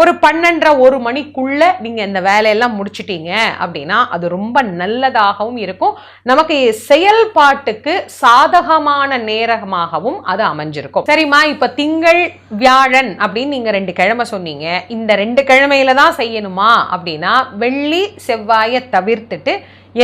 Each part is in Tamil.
ஒரு பன்னெண்டரை ஒரு மணிக்குள்ள நீங்க இந்த வேலையெல்லாம் முடிச்சிட்டீங்க அப்படின்னா அது ரொம்ப நல்லதாகவும் இருக்கும். நமக்கு செயல்பாட்டுக்கு சாதகமான நேரமாகவும் அது அமைஞ்சிருக்கும். சரிம்மா இப்ப திங்கள் வியாழன் அப்படின்னு நீங்க ரெண்டு கிழமை சொன்னீங்க. இந்த ரெண்டு கிழமையில தான் செய்யணுமா அப்படின்னா வெள்ளி செவ்வாயை தவிர்த்துட்டு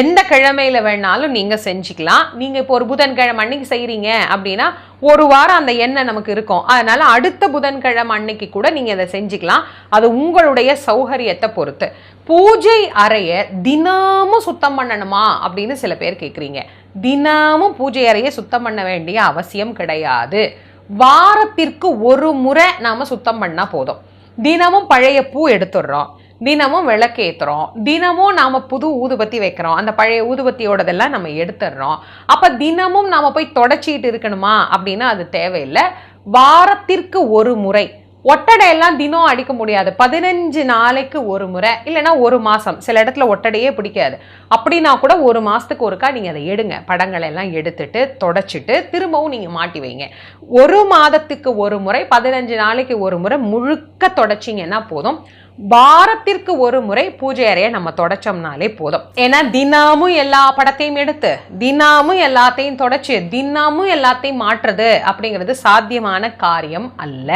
எந்த கிழமையில வேணாலும் நீங்க செஞ்சுக்கலாம். நீங்க இப்போ ஒரு புதன்கிழமை அன்னைக்கு செய்கிறீங்க அப்படின்னா ஒரு வாரம் அந்த எண்ணெய் நமக்கு இருக்கும். அதனால் அடுத்த புதன்கிழமை அன்னைக்கு கூட நீங்கள் இதை செஞ்சுக்கலாம். அது உங்களுடைய சௌகரியத்தை பொறுத்து. பூஜை அறைய தினமும் சுத்தம் பண்ணணுமா? அப்படின்னு சில பேர் கேட்குறீங்க தினமும் பூஜை அறையை சுத்தம் பண்ண வேண்டிய அவசியம் கிடையாது. வாரத்திற்கு ஒரு முறை நாம் சுத்தம் பண்ணால் போதும். தினமும் பழைய பூ எடுத்துடுறோம். தினமும் விளக்கேத்துறோம். தினமும் நாம் புது ஊதுபத்தி வைக்கிறோம். அந்த பழைய ஊதுபத்தியோடதெல்லாம் நம்ம எடுத்துடுறோம் அப்போ தினமும் நாம் போய் தொடச்சிக்கிட்டு இருக்கணுமா? அப்படின்னா அது தேவையில்லை. வாரத்திற்கு ஒரு முறை. ஒட்டடை எல்லாம் தினம் அடிக்க முடியாது. பதினஞ்சு நாளைக்கு ஒரு முறை. இல்லைன்னா ஒரு மாதம் சில இடத்துல ஒட்டடையே பிடிக்காது. அப்படின்னா கூட ஒரு மாதத்துக்கு ஒருக்கா நீங்கள் அதை எடுங்க. படங்களை எல்லாம் எடுத்துட்டு தொடச்சிட்டு திரும்பவும் நீங்கள் மாட்டி வைங்க. ஒரு மாதத்துக்கு ஒரு முறை பதினஞ்சு நாளைக்கு ஒரு முறை முழுக்க தொடச்சிங்கன்னா போதும். வாரத்திற்கு ஒரு முறை பூஜை அறையை நம்ம தொடச்சோம்னாலே போதும். ஏன்னா தினமும் எல்லா படத்தையும் எடுத்து தினமும் எல்லாத்தையும் தொடச்சு தினமும் எல்லாத்தையும் மாற்றுறது அப்படிங்கிறது சாத்தியமான காரியம் அல்ல.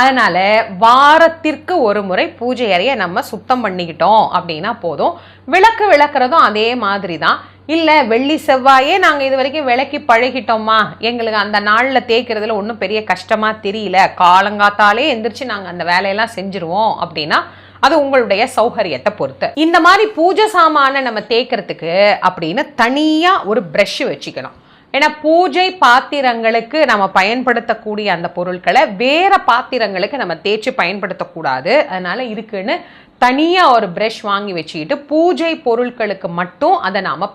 அதனால வாரத்திற்கு ஒரு முறை பூஜை அறையை நம்ம சுத்தம் பண்ணிக்கிட்டோம் அப்படின்னா போதும். விளக்கு விளக்குறதும் அதே மாதிரி தான் இல்லை வெள்ளி செவ்வாயே நாங்கள் இது வரைக்கும் விளக்கி பழகிட்டோமா? எங்களுக்கு அந்த நாளில் தேய்க்கிறதுல ஒன்றும் பெரிய கஷ்டமாக தெரியல. காலங்காத்தாலே எந்திரிச்சு நாங்கள் அந்த வேலையெல்லாம் செஞ்சுருவோம் அப்படின்னா அது உங்களுடைய சௌகரியத்தை பொறுத்து. இந்த மாதிரி பூஜை சாமானை நம்ம தேய்க்கிறதுக்கு அப்படின்னு தனியாக ஒரு ப்ரஷ் வச்சுக்கணும். ஏன்னா பூஜை பாத்திரங்களுக்கு நம்ம பயன்படுத்தக்கூடிய அந்த பொருட்களை வேற பாத்திரங்களுக்கு நம்ம தேய்ச்சி பயன்படுத்தக்கூடாது. அதனால இருக்குன்னு தனியாக ஒரு ப்ரஷ் வாங்கி வச்சுக்கிட்டு பூஜை பொருட்களுக்கு மட்டும் அதை நாம் பயன்